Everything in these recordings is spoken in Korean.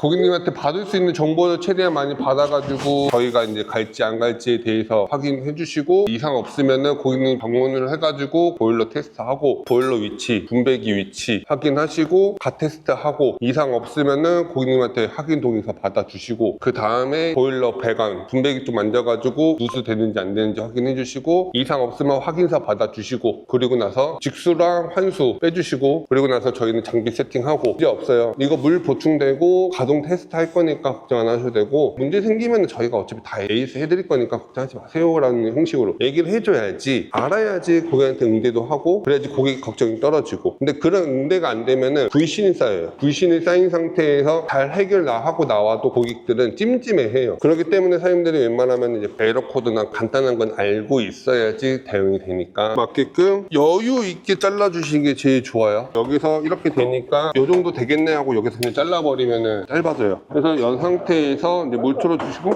고객님한테 받을 수 있는 정보를 최대한 많이 받아가지고 저희가 이제 갈지 안 갈지에 대해서 확인해 주시고 이상 없으면은 고객님 방문을 해가지고 보일러 테스트하고 보일러 위치, 분배기 위치 확인하시고 가 테스트하고 이상 없으면은 고객님한테 확인 동의서 받아주시고 그 다음에 보일러 배관, 분배기 좀 만져가지고 누수 되는지 안 되는지 확인해 주시고 이상 없으면 확인서 받아주시고 그리고 나서 직수랑 환수 빼주시고 그리고 나서 저희는 장비 세팅하고 이제 없어요. 이거 물 보충되고 가동 테스트 할 거니까 걱정 안 하셔도 되고 문제 생기면 저희가 어차피 다 에이스 해드릴 거니까 걱정하지 마세요라는 형식으로 얘기를 해줘야지 알아야지 고객한테 응대도 하고 그래야지 고객 걱정이 떨어지고 근데 그런 응대가 안 되면은 불신이 쌓여요. 불신이 쌓인 상태에서 잘 해결 나 하고 나와도 고객들은 찜찜해해요. 그렇기 때문에 사장님들이 웬만하면 이제 에러 코드나 간단한 건 알고 있어야지 대응이 되니까 맞게끔 여유 있게 잘라주시는 게 제일 좋아요. 여기서 이렇게 되니까 요 정도 되겠네 하고 여기서 그냥 잘라버리면은 짧아져요. 그래서 연 상태에서 이제 물 틀어주시고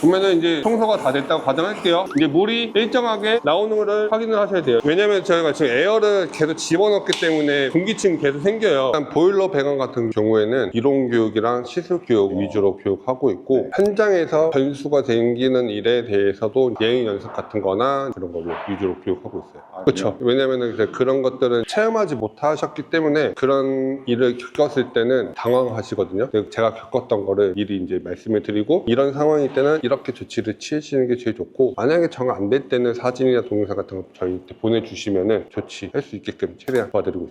보면은 이제 청소가 다 됐다고 가정할게요. 이제 물이 일정하게 나오는 거를 확인을 하셔야 돼요. 왜냐면 저희가 지금 에어를 계속 집어넣기 때문에 공기층이 계속 생겨요. 일단 보일러 배관 같은 경우에는 이론 교육이랑 시술 교육 위주로 교육하고 있고 현장에서 변수가 생기는 일에 대해서도 예행 연습 같은 거나 그런 걸로 위주로 교육하고 있어요. 그렇죠. 왜냐면은 이제 그런 것들은 체험하지 못하셨기 때문에 그런 일을 겪었을 때는 당황하시거든요. 제가 겪었던 거를 미리 이제 말씀을 드리고 이런 상황일 때는 이렇게 조치를 취하시는 게 제일 좋고 만약에 정 안 될 때는 사진이나 동영상 같은 거 저희한테 보내주시면은 조치할 수 있게끔 최대한 도와드리고